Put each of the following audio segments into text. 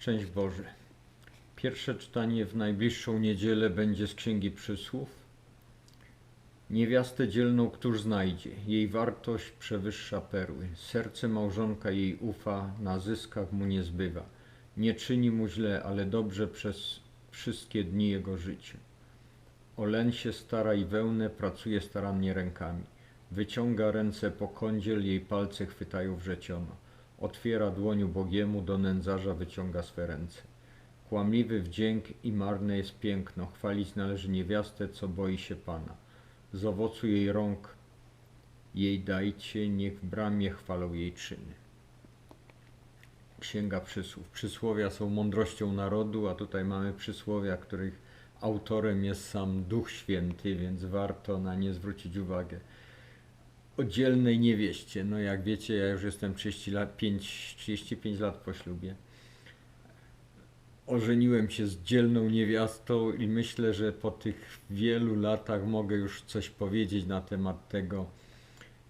Szczęść Boże. Pierwsze czytanie w najbliższą niedzielę będzie z Księgi Przysłów. Niewiastę dzielną któż znajdzie? Jej wartość przewyższa perły. Serce małżonka jej ufa, na zyskach mu nie zbywa. Nie czyni mu źle, ale dobrze przez wszystkie dni jego życia. O len się stara i wełnę, pracuje starannie rękami. Wyciąga ręce po kądziel, jej palce chwytają wrzeciono. Otwiera dłoń Bogiemu, do nędzarza wyciąga swe ręce. Kłamliwy wdzięk i marne jest piękno, chwalić należy niewiastę, co boi się Pana. Z owocu jej rąk jej dajcie, niech w bramie chwalą jej czyny. Księga Przysłów. Przysłowia są mądrością narodu, a tutaj mamy przysłowia, których autorem jest sam Duch Święty, więc warto na nie zwrócić uwagę o dzielnej niewieście. No jak wiecie, ja już jestem 30 lat, 5, 35 lat po ślubie. Ożeniłem się z dzielną niewiastą i myślę, że po tych wielu latach mogę już coś powiedzieć na temat tego,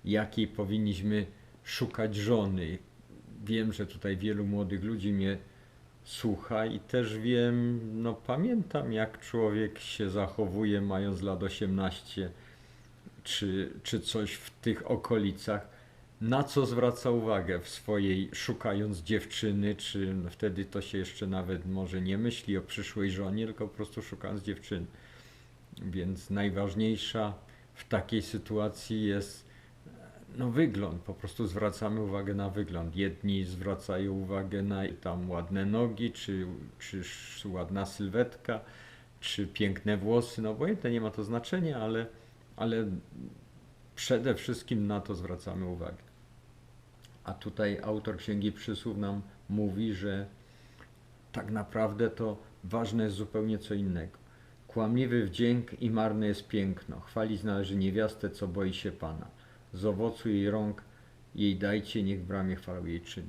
jakiej powinniśmy szukać żony. Wiem, że tutaj wielu młodych ludzi mnie słucha i też wiem, no pamiętam jak człowiek się zachowuje mając lat 18 czy, czy coś w tych okolicach, na co zwraca uwagę w swojej, szukając dziewczyny, czy wtedy to się jeszcze nawet może nie myśli o przyszłej żonie, tylko po prostu szukając dziewczyny. Więc najważniejsza w takiej sytuacji jest no wygląd, po prostu zwracamy uwagę na wygląd. Jedni zwracają uwagę na tam ładne nogi, czy, czy ładna sylwetka, czy piękne włosy, no obojętnie nie ma to znaczenia, ale ale przede wszystkim na to zwracamy uwagę. A tutaj autor Księgi Przysłów nam mówi, że tak naprawdę to ważne jest zupełnie co innego. Kłamliwy wdzięk i marne jest piękno. Chwalić należy niewiastę, co boi się Pana. Z owocu jej rąk jej dajcie, niech bramie chwalą jej czyny.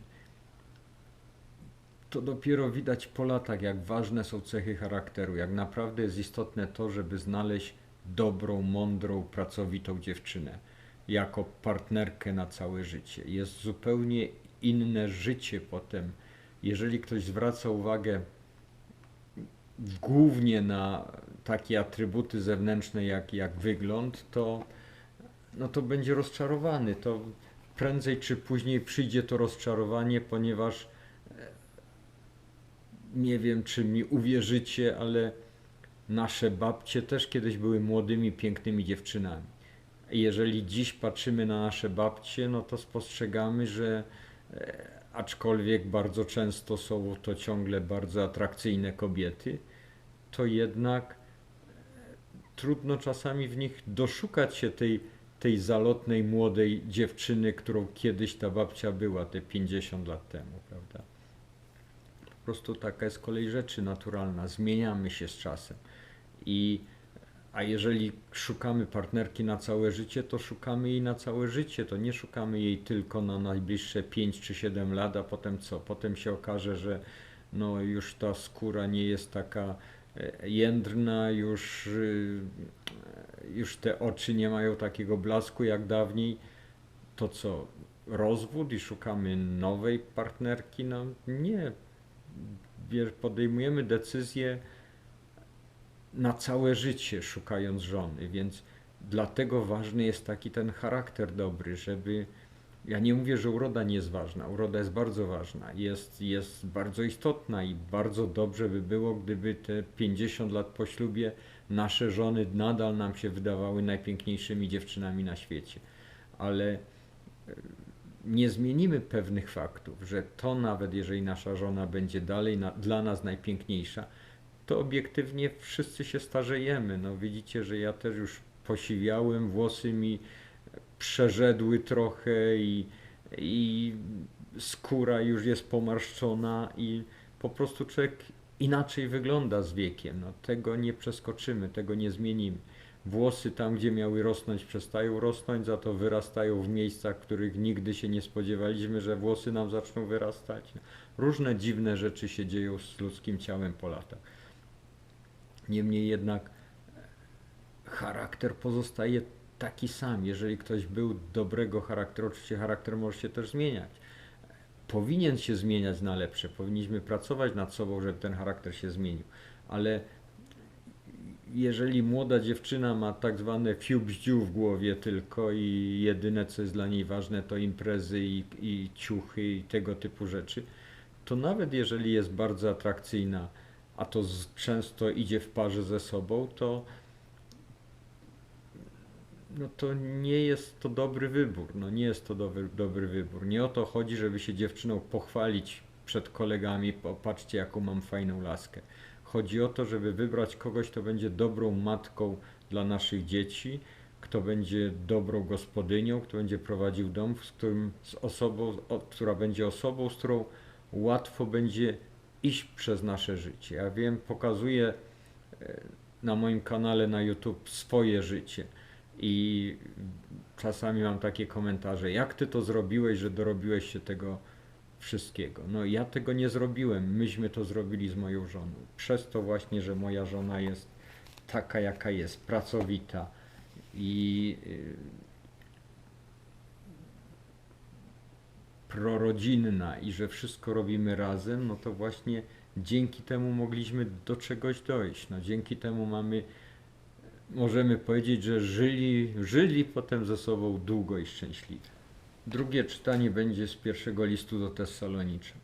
To dopiero widać po latach, jak ważne są cechy charakteru, jak naprawdę jest istotne to, żeby znaleźć dobrą, mądrą, pracowitą dziewczynę jako partnerkę na całe życie. Jest zupełnie inne życie potem. Jeżeli ktoś zwraca uwagę głównie na takie atrybuty zewnętrzne jak, jak wygląd, to, no to będzie rozczarowany. To prędzej czy później przyjdzie to rozczarowanie, ponieważ e, nie wiem, czy mi uwierzycie, ale nasze babcie też kiedyś były młodymi, pięknymi dziewczynami. Jeżeli dziś patrzymy na nasze babcie, no to spostrzegamy, że e, aczkolwiek bardzo często są to ciągle bardzo atrakcyjne kobiety, to jednak e, trudno czasami w nich doszukać się tej, tej zalotnej młodej dziewczyny, którą kiedyś ta babcia była, te 50 lat temu, prawda? Po prostu taka jest kolej rzeczy naturalna, zmieniamy się z czasem. I, a jeżeli szukamy partnerki na całe życie, to szukamy jej na całe życie. To nie szukamy jej tylko na najbliższe 5 czy 7 lat, a potem co? Potem się okaże, że no już ta skóra nie jest taka e, jędrna, już, e, już te oczy nie mają takiego blasku jak dawniej. To co? Rozwód i szukamy nowej partnerki? No nie. Podejmujemy decyzję na całe życie szukając żony, więc dlatego ważny jest taki ten charakter dobry, żeby. Ja nie mówię, że uroda nie jest ważna. Uroda jest bardzo ważna, jest, jest bardzo istotna i bardzo dobrze by było, gdyby te 50 lat po ślubie nasze żony nadal nam się wydawały najpiękniejszymi dziewczynami na świecie. Ale e, nie zmienimy pewnych faktów, że to nawet jeżeli nasza żona będzie dalej na, dla nas najpiękniejsza, to obiektywnie wszyscy się starzejemy. No widzicie, że ja też już posiwiałem, włosy mi przerzedły trochę i, i skóra już jest pomarszczona i po prostu człowiek inaczej wygląda z wiekiem. No, tego nie przeskoczymy, tego nie zmienimy. Włosy tam, gdzie miały rosnąć, przestają rosnąć, za to wyrastają w miejscach, których nigdy się nie spodziewaliśmy, że włosy nam zaczną wyrastać. Różne dziwne rzeczy się dzieją z ludzkim ciałem po latach. Niemniej jednak charakter pozostaje taki sam. Jeżeli ktoś był dobrego charakteru, oczywiście charakter może się też zmieniać. powinien się zmieniać na lepsze. Powinniśmy pracować nad sobą, żeby ten charakter się zmienił. Ale jeżeli młoda dziewczyna ma tak zwane fiu bździu w głowie tylko i jedyne co jest dla niej ważne to imprezy i, i ciuchy i tego typu rzeczy, to nawet jeżeli jest bardzo atrakcyjna, a to często idzie w parze ze sobą, to no to nie jest to dobry wybór. No nie jest to dobry, dobry wybór. Nie o to chodzi, żeby się dziewczyną pochwalić przed kolegami, popatrzcie jaką mam fajną laskę. Chodzi o to, żeby wybrać kogoś, kto będzie dobrą matką dla naszych dzieci, kto będzie dobrą gospodynią, kto będzie prowadził dom, z którym, z osobą, która będzie osobą, z którą łatwo będzie iść przez nasze życie. Ja wiem, pokazuję e, na moim kanale na YouTube swoje życie i czasami mam takie komentarze, jak ty to zrobiłeś, że dorobiłeś się tego wszystkiego. No ja tego nie zrobiłem, myśmy to zrobili z moją żoną. Przez to właśnie, że moja żona jest taka jaka jest, pracowita i prorodzinna i że wszystko robimy razem, no to właśnie dzięki temu mogliśmy do czegoś dojść. No dzięki temu mamy możemy powiedzieć, że żyli, żyli potem ze sobą długo i szczęśliwie. Drugie czytanie będzie z pierwszego listu do Tessaloniczan.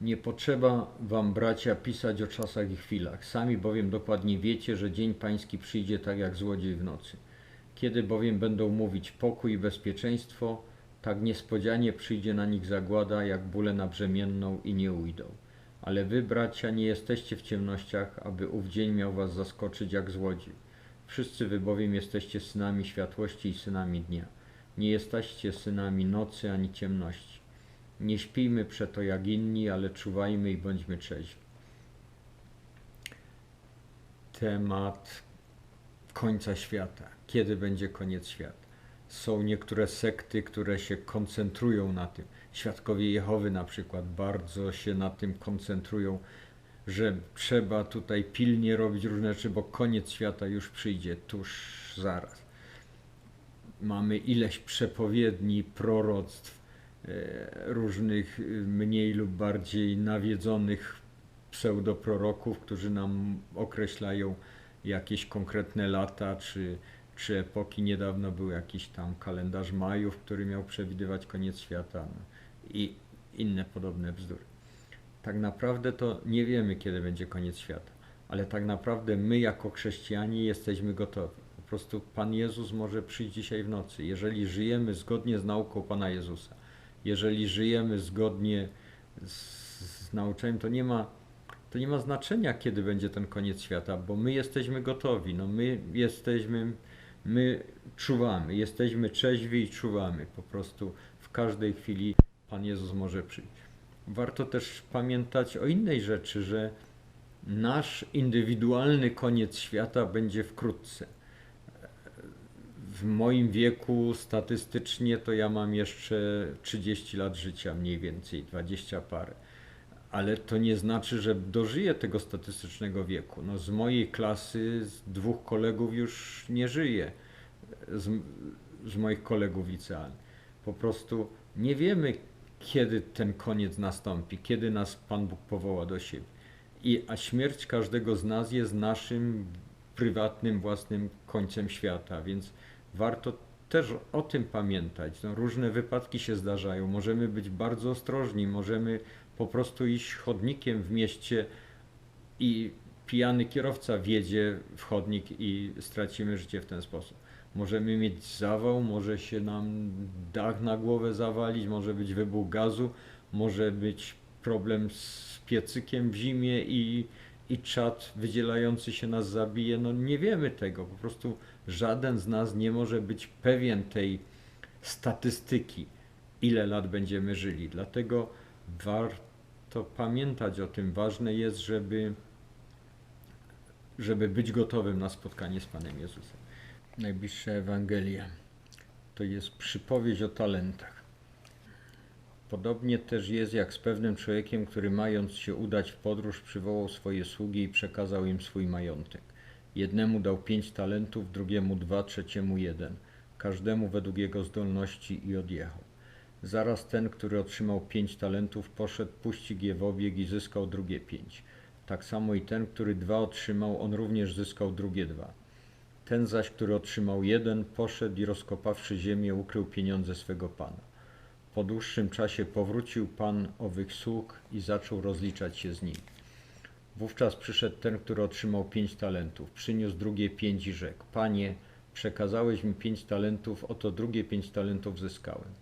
Nie potrzeba wam, bracia, pisać o czasach i chwilach. Sami bowiem dokładnie wiecie, że dzień pański przyjdzie tak jak złodziej w nocy. Kiedy bowiem będą mówić pokój i bezpieczeństwo, tak niespodzianie przyjdzie na nich zagłada, jak bóle na brzemienną i nie ujdą. Ale wy, bracia, nie jesteście w ciemnościach, aby ów dzień miał was zaskoczyć jak złodziej. Wszyscy wy bowiem jesteście synami światłości i synami dnia. Nie jesteście synami nocy ani ciemności. Nie śpijmy przeto jak inni, ale czuwajmy i bądźmy trzeźwi. Temat końca świata. Kiedy będzie koniec świata? Są niektóre sekty, które się koncentrują na tym. Świadkowie Jehowy na przykład bardzo się na tym koncentrują, że trzeba tutaj pilnie robić różne rzeczy, bo koniec świata już przyjdzie tuż zaraz mamy ileś przepowiedni, proroctw, e, różnych e, mniej lub bardziej nawiedzonych pseudoproroków, którzy nam określają jakieś konkretne lata czy, czy epoki. Niedawno był jakiś tam kalendarz Majów, który miał przewidywać koniec świata no, i inne podobne bzdury. Tak naprawdę to nie wiemy, kiedy będzie koniec świata, ale tak naprawdę my jako chrześcijanie jesteśmy gotowi prostu Pan Jezus może przyjść dzisiaj w nocy. Jeżeli żyjemy zgodnie z nauką Pana Jezusa, jeżeli żyjemy zgodnie z, z nauczeniem, to nie ma to nie ma znaczenia, kiedy będzie ten koniec świata, bo my jesteśmy gotowi, no my jesteśmy, my czuwamy, jesteśmy trzeźwi i czuwamy. Po prostu w każdej chwili Pan Jezus może przyjść. Warto też pamiętać o innej rzeczy, że nasz indywidualny koniec świata będzie wkrótce w moim wieku statystycznie to ja mam jeszcze 30 lat życia, mniej więcej 20 parę. Ale to nie znaczy, że dożyję tego statystycznego wieku. No z mojej klasy z dwóch kolegów już nie żyje, z, z moich kolegów licealnych. Po prostu nie wiemy, kiedy ten koniec nastąpi, kiedy nas Pan Bóg powoła do siebie. I, a śmierć każdego z nas jest naszym prywatnym, własnym końcem świata, więc warto też o tym pamiętać. No, różne wypadki się zdarzają, możemy być bardzo ostrożni, możemy po prostu iść chodnikiem w mieście i pijany kierowca wjedzie w chodnik i stracimy życie w ten sposób. Możemy mieć zawał, może się nam dach na głowę zawalić, może być wybuch gazu, może być problem z piecykiem w zimie i, i czad wydzielający się nas zabije. No nie wiemy tego, po prostu żaden z nas nie może być pewien tej statystyki, ile lat będziemy żyli. Dlatego warto pamiętać o tym. Ważne jest, żeby, żeby być gotowym na spotkanie z Panem Jezusem. Najbliższa Ewangelia to jest przypowieść o talentach. Podobnie też jest jak z pewnym człowiekiem, który mając się udać w podróż, przywołał swoje sługi i przekazał im swój majątek. Jednemu dał pięć talentów, drugiemu dwa, trzeciemu jeden, każdemu według jego zdolności i odjechał. Zaraz ten, który otrzymał pięć talentów, poszedł, puścił je w obieg i zyskał drugie pięć. Tak samo i ten, który dwa otrzymał, on również zyskał drugie dwa. Ten zaś, który otrzymał jeden, poszedł i rozkopawszy ziemię, ukrył pieniądze swego pana. Po dłuższym czasie powrócił pan owych sług i zaczął rozliczać się z nimi. Wówczas przyszedł ten, który otrzymał pięć talentów, przyniósł drugie pięć i rzekł: Panie, przekazałeś mi pięć talentów, oto drugie pięć talentów zyskałem.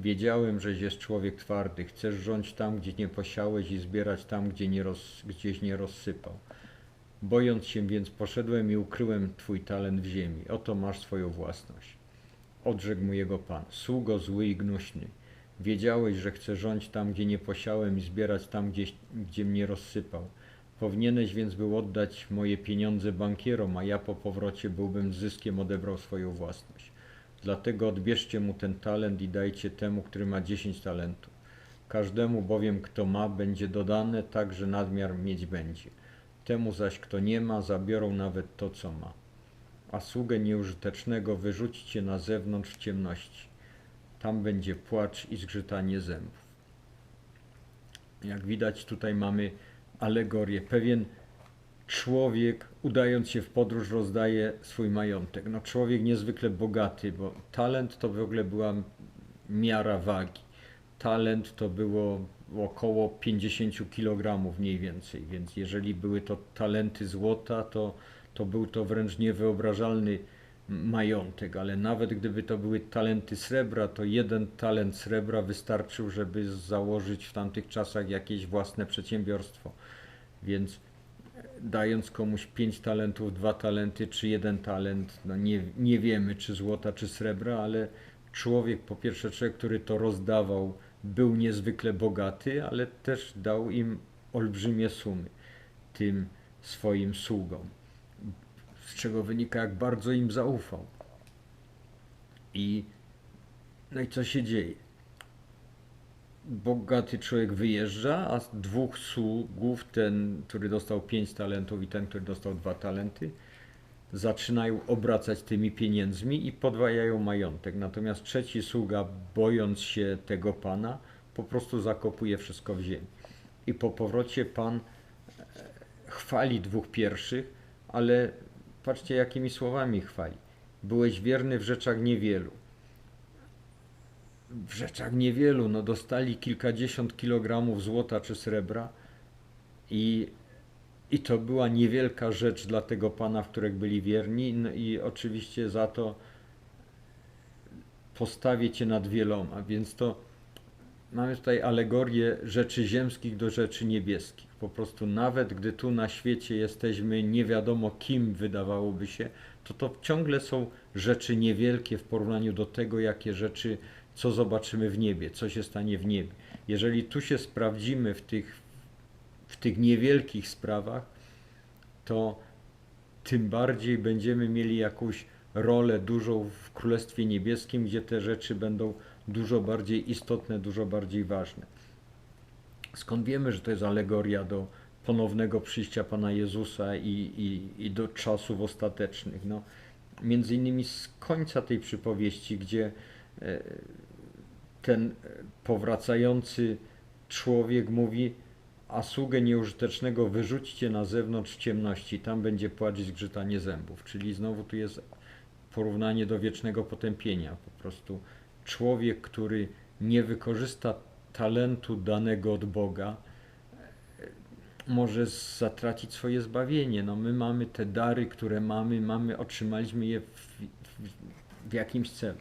wiedziałem, żeś jest człowiek twardy, chcesz rządź tam, gdzie nie posiałeś i zbierać tam, gdzie nie roz, gdzieś nie rozsypał. Bojąc się więc poszedłem i ukryłem twój talent w ziemi. Oto masz swoją własność. Odrzekł mu jego pan. Sługo zły i gnuśny. Wiedziałeś, że chcę rządź tam, gdzie nie posiałem i zbierać tam, gdzie, gdzie mnie rozsypał. Powinieneś więc był oddać moje pieniądze bankierom, a ja po powrocie byłbym z zyskiem odebrał swoją własność. Dlatego odbierzcie mu ten talent i dajcie temu, który ma dziesięć talentów. Każdemu bowiem, kto ma, będzie dodane, tak że nadmiar mieć będzie. Temu zaś, kto nie ma, zabiorą nawet to, co ma. A sługę nieużytecznego wyrzućcie na zewnątrz w ciemności. Tam będzie płacz i zgrzytanie zębów. Jak widać, tutaj mamy alegorię. Pewien człowiek, udając się w podróż, rozdaje swój majątek. No, człowiek niezwykle bogaty, bo talent to w ogóle była miara wagi. Talent to było około 50 kg mniej więcej, więc jeżeli były to talenty złota, to, to był to wręcz niewyobrażalny majątek, ale nawet gdyby to były talenty srebra, to jeden talent srebra wystarczył, żeby założyć w tamtych czasach jakieś własne przedsiębiorstwo. Więc dając komuś pięć talentów, dwa talenty czy jeden talent, no nie, nie wiemy czy złota, czy srebra, ale człowiek, po pierwsze człowiek, który to rozdawał, był niezwykle bogaty, ale też dał im olbrzymie sumy, tym swoim sługom, z czego wynika, jak bardzo im zaufał. I no i co się dzieje? Bogaty człowiek wyjeżdża, a dwóch sługów, ten, który dostał pięć talentów i ten, który dostał dwa talenty, zaczynają obracać tymi pieniędzmi i podwajają majątek. Natomiast trzeci sługa, bojąc się tego pana, po prostu zakopuje wszystko w ziemi. I po powrocie pan e, chwali dwóch pierwszych, ale patrzcie, jakimi słowami chwali. Byłeś wierny w rzeczach niewielu. W rzeczach niewielu, no dostali kilkadziesiąt kilogramów złota czy srebra i i to była niewielka rzecz dla tego pana, w których byli wierni, no i oczywiście za to postawię cię nad wieloma. Więc to mamy tutaj alegorię rzeczy ziemskich do rzeczy niebieskich. Po prostu nawet gdy tu na świecie jesteśmy nie wiadomo kim wydawałoby się, to to ciągle są rzeczy niewielkie w porównaniu do tego, jakie rzeczy, co zobaczymy w niebie, co się stanie w niebie. Jeżeli tu się sprawdzimy w tych w tych niewielkich sprawach, to tym bardziej będziemy mieli jakąś rolę dużą w Królestwie Niebieskim, gdzie te rzeczy będą dużo bardziej istotne, dużo bardziej ważne. Skąd wiemy, że to jest alegoria do ponownego przyjścia Pana Jezusa i, i, i do czasów ostatecznych? No, między innymi z końca tej przypowieści, gdzie e, ten powracający człowiek mówi, a sługę nieużytecznego wyrzućcie na zewnątrz w ciemności, tam będzie płacz i zgrzytanie zębów. Czyli znowu tu jest porównanie do wiecznego potępienia. Po prostu człowiek, który nie wykorzysta talentu danego od Boga, może zatracić swoje zbawienie. No my mamy te dary, które mamy, mamy otrzymaliśmy je w, w, w jakimś celu.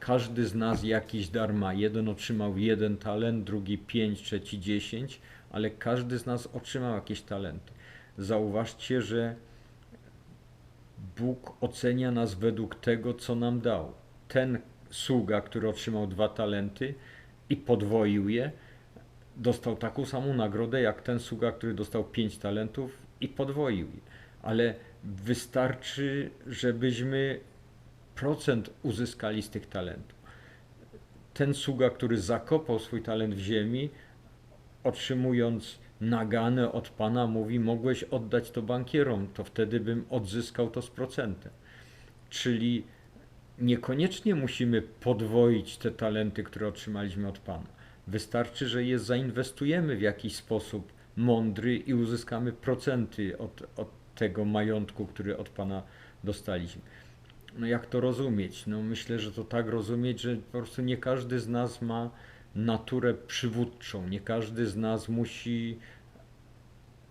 Każdy z nas jakiś dar ma. Jeden otrzymał jeden talent, drugi pięć, trzeci dziesięć, ale każdy z nas otrzymał jakieś talenty. Zauważcie, że Bóg ocenia nas według tego, co nam dał. Ten sługa, który otrzymał dwa talenty i podwoił je, dostał taką samą nagrodę jak ten sługa, który dostał 5 talentów i podwoił. Ale wystarczy, żebyśmy procent uzyskali z tych talentów. Ten sługa, który zakopał swój talent w ziemi, otrzymując naganę od Pana, mówi: Mogłeś oddać to bankierom, to wtedy bym odzyskał to z procentem. Czyli niekoniecznie musimy podwoić te talenty, które otrzymaliśmy od Pana. Wystarczy, że je zainwestujemy w jakiś sposób mądry i uzyskamy procenty od, od tego majątku, który od Pana dostaliśmy. No jak to rozumieć? No myślę, że to tak rozumieć, że po prostu nie każdy z nas ma naturę przywódczą, nie każdy z nas musi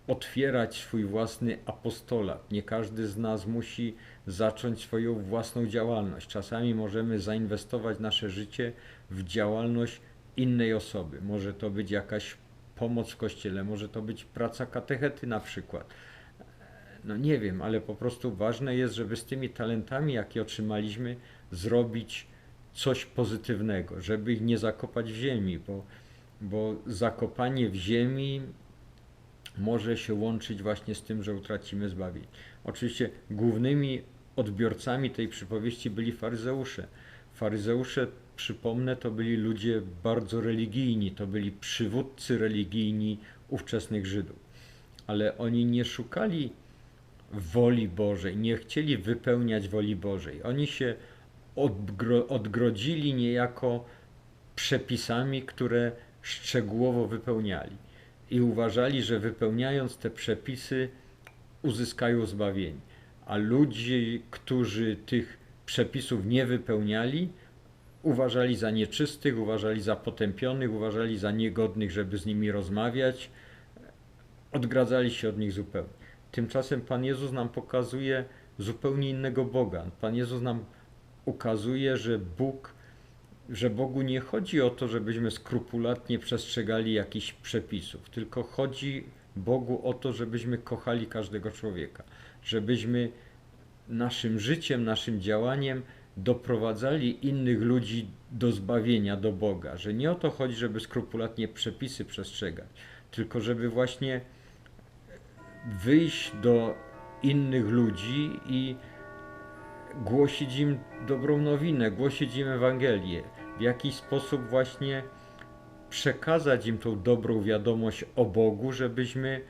otwierać swój własny apostolat, nie każdy z nas musi zacząć swoją własną działalność. Czasami możemy zainwestować nasze życie w działalność innej osoby. Może to być jakaś pomoc w kościele, może to być praca katechety na przykład. No nie wiem, ale po prostu ważne jest, żeby z tymi talentami, jakie otrzymaliśmy, zrobić coś pozytywnego, żeby ich nie zakopać w ziemi, bo, bo zakopanie w ziemi może się łączyć właśnie z tym, że utracimy zbawienie. Oczywiście głównymi odbiorcami tej przypowieści byli faryzeusze. Faryzeusze, przypomnę, to byli ludzie bardzo religijni, to byli przywódcy religijni ówczesnych Żydów. Ale oni nie szukali woli Bożej, nie chcieli wypełniać woli Bożej. Oni się odgro odgrodzili niejako przepisami, które szczegółowo wypełniali. I uważali, że wypełniając te przepisy uzyskają zbawienie a ludzi, którzy tych przepisów nie wypełniali, uważali za nieczystych, uważali za potępionych, uważali za niegodnych, żeby z nimi rozmawiać, odgradzali się od nich zupełnie. Tymczasem Pan Jezus nam pokazuje zupełnie innego Boga. Pan Jezus nam ukazuje, że Bóg, że Bogu nie chodzi o to, żebyśmy skrupulatnie przestrzegali jakichś przepisów, tylko chodzi Bogu o to, żebyśmy kochali każdego człowieka żebyśmy naszym życiem, naszym działaniem doprowadzali innych ludzi do zbawienia, do Boga. Że nie o to chodzi, żeby skrupulatnie przepisy przestrzegać, tylko żeby właśnie wyjść do innych ludzi i głosić im dobrą nowinę, głosić im Ewangelię, w jakiś sposób właśnie przekazać im tą dobrą wiadomość o Bogu, żebyśmy,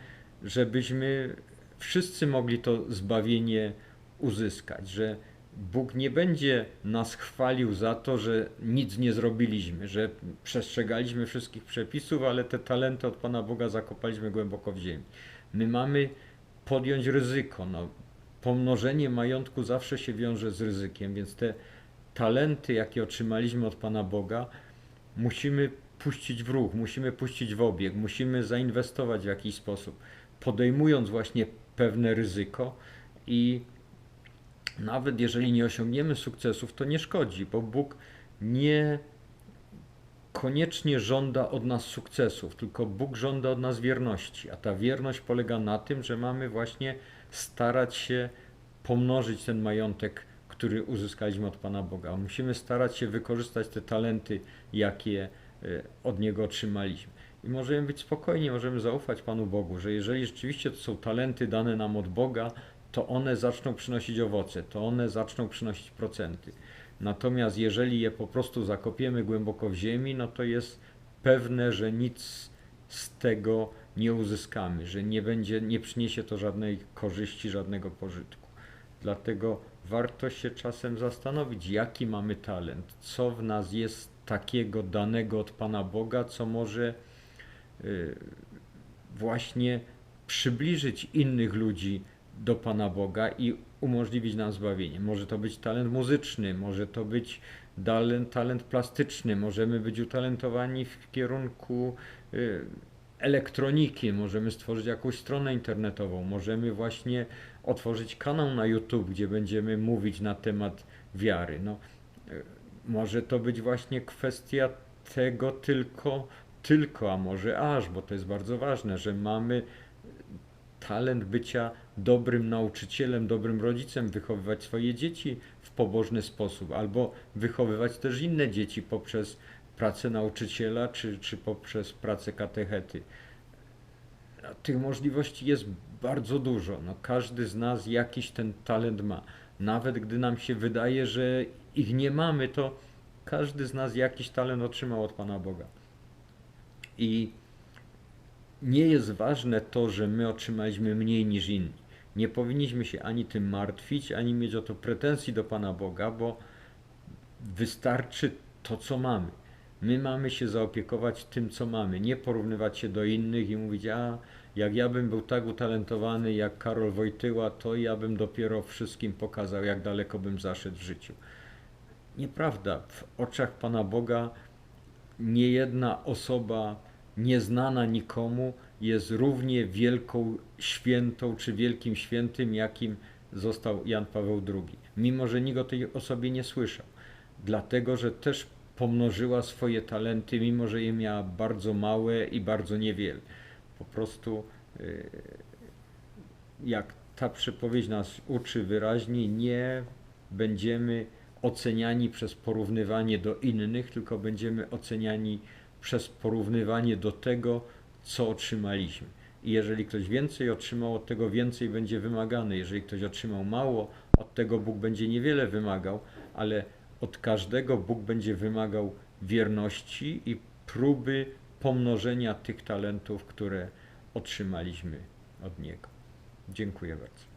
żebyśmy wszyscy mogli to zbawienie uzyskać, że Bóg nie będzie nas chwalił za to, że nic nie zrobiliśmy, że przestrzegaliśmy wszystkich przepisów, ale te talenty od Pana Boga zakopaliśmy głęboko w ziemi. My mamy podjąć ryzyko. No, pomnożenie majątku zawsze się wiąże z ryzykiem, więc te talenty, jakie otrzymaliśmy od Pana Boga, musimy puścić w ruch, musimy puścić w obieg, musimy zainwestować w jakiś sposób, podejmując właśnie pewne ryzyko i nawet jeżeli nie osiągniemy sukcesów, to nie szkodzi, bo Bóg nie koniecznie żąda od nas sukcesów, tylko Bóg żąda od nas wierności, a ta wierność polega na tym, że mamy właśnie starać się pomnożyć ten majątek, który uzyskaliśmy od Pana Boga. Musimy starać się wykorzystać te talenty, jakie e, od Niego otrzymaliśmy. I możemy być spokojni, możemy zaufać Panu Bogu, że jeżeli rzeczywiście to są talenty dane nam od Boga, to one zaczną przynosić owoce, to one zaczną przynosić procenty. Natomiast jeżeli je po prostu zakopiemy głęboko w ziemi, no to jest pewne, że nic z tego nie uzyskamy, że nie będzie, nie przyniesie to żadnej korzyści, żadnego pożytku. Dlatego warto się czasem zastanowić, jaki mamy talent, co w nas jest takiego danego od Pana Boga, co może Y, właśnie przybliżyć innych ludzi do Pana Boga i umożliwić nam zbawienie. Może to być talent muzyczny, może to być talent, talent plastyczny, możemy być utalentowani w kierunku y, elektroniki, możemy stworzyć jakąś stronę internetową, możemy właśnie otworzyć kanał na YouTube, gdzie będziemy mówić na temat wiary. No, y, może to być właśnie kwestia tego tylko, tylko, a może aż, bo to jest bardzo ważne, że mamy talent bycia dobrym nauczycielem, dobrym rodzicem, wychowywać swoje dzieci w pobożny sposób, albo wychowywać też inne dzieci poprzez pracę nauczyciela, czy, czy poprzez pracę katechety. Tych możliwości jest bardzo dużo. No, każdy z nas jakiś ten talent ma. Nawet gdy nam się wydaje, że ich nie mamy, to każdy z nas jakiś talent otrzymał od Pana Boga. I nie jest ważne to, że my otrzymaliśmy mniej niż inni. Nie powinniśmy się ani tym martwić, ani mieć o to pretensji do Pana Boga, bo wystarczy to, co mamy. My mamy się zaopiekować tym, co mamy, nie porównywać się do innych i mówić, a jak ja bym był tak utalentowany jak Karol Wojtyła, to ja bym dopiero wszystkim pokazał, jak daleko bym zaszedł w życiu. Nieprawda. W oczach Pana Boga nie jedna osoba nieznana nikomu jest równie wielką świętą czy wielkim świętym, jakim został Jan Paweł II. Mimo, że nikt o tej osobie nie słyszał. Dlatego, że też pomnożyła swoje talenty, mimo że je miała bardzo małe i bardzo niewiele. Po prostu, y, jak ta przypowiedź nas uczy wyraźnie, nie będziemy oceniani przez porównywanie do innych, tylko będziemy oceniani przez porównywanie do tego, co otrzymaliśmy. I jeżeli ktoś więcej otrzymał, od tego więcej będzie wymagany. Jeżeli ktoś otrzymał mało, od tego Bóg będzie niewiele wymagał, ale od każdego Bóg będzie wymagał wierności i próby pomnożenia tych talentów, które otrzymaliśmy od Niego. Dziękuję bardzo.